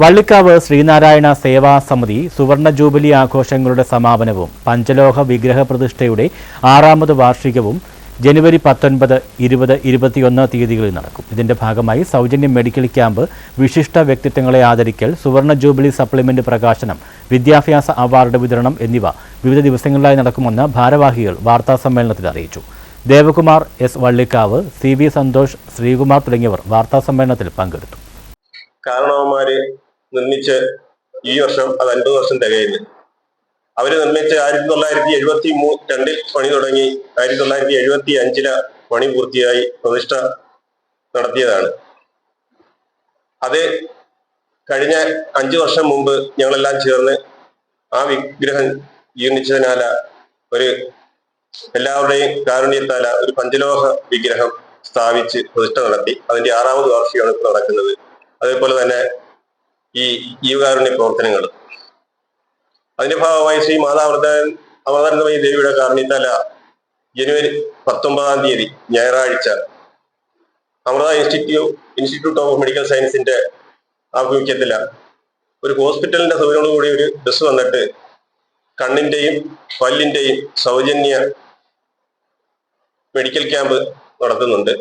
വള്ളിക്കാവ് ശ്രീനാരായണ സേവാ സമിതി സുവർണ ജൂബിലി ആഘോഷങ്ങളുടെ സമാപനവും പഞ്ചലോഹ വിഗ്രഹ പ്രതിഷ്ഠയുടെ ആറാമത് വാർഷികവും ജനുവരി പത്തൊൻപത് ഇരുപത് ഇരുപത്തിയൊന്ന് തീയതികളിൽ നടക്കും. ഇതിന്റെ ഭാഗമായി സൗജന്യ മെഡിക്കൽ ക്യാമ്പ് വിശിഷ്ട വ്യക്തിത്വങ്ങളെ ആദരിക്കൽ സുവർണ ജൂബിലി സപ്ലിമെന്റ് പ്രകാശനം വിദ്യാഭ്യാസ അവാർഡ് വിതരണം എന്നിവ വിവിധ ദിവസങ്ങളിലായി നടക്കുമെന്ന് ഭാരവാഹികൾ വാർത്താസമ്മേളനത്തിൽ അറിയിച്ചു. Devakumar S Vallikkavu C V Santhosh Sreekumar തുടങ്ങിയവർ വാർത്താസമ്മേളനത്തിൽ പങ്കെടുത്തു. കാരണവന്മാര് നിർമ്മിച്ച് ഈ വർഷം അത് അൻപത് വർഷം തികയുന്നു അവർ നിർമ്മിച്ച് ആയിരത്തി തൊള്ളായിരത്തി എഴുപത്തി മൂ രണ്ടിൽ പണി തുടങ്ങി ആയിരത്തി തൊള്ളായിരത്തി എഴുപത്തി അഞ്ചിൽ പണി പൂർത്തിയായി പ്രതിഷ്ഠ നടത്തിയതാണ്. അത് കഴിഞ്ഞ അഞ്ചു വർഷം മുമ്പ് ഞങ്ങളെല്ലാം ചേർന്ന് ആ വിഗ്രഹം ജീർണിച്ചതിനാല ഒരു എല്ലാവരുടെയും കാരുണ്യത്താല ഒരു പഞ്ചലോഹ വിഗ്രഹം സ്ഥാപിച്ച് പ്രതിഷ്ഠ നടത്തി. അതിന്റെ ആറാമത് വാർഷികമാണ് ഇപ്പോൾ നടക്കുന്നത്. അതേപോലെ തന്നെ ഈ ജീവകാരുണ്യ പ്രവർത്തനങ്ങൾ അതിന്റെ ഭാഗമായി ശ്രീ മാതാവൃത അവതാരണമയി ദേവിയുടെ കാരണിത്തല ജനുവരി പത്തൊമ്പതാം തീയതി ഞായറാഴ്ച Amrita institute institute of medical സയൻസിന്റെ ആഭിമുഖ്യത്തില. ഒരു ഹോസ്പിറ്റലിന്റെ സൗകര്യങ്ങളോടുകൂടി ഒരു ബസ് വന്നിട്ട് കണ്ണിന്റെയും പല്ലിന്റെയും സൗജന്യ മെഡിക്കൽ ക്യാമ്പ് നടത്തുന്നുണ്ട്.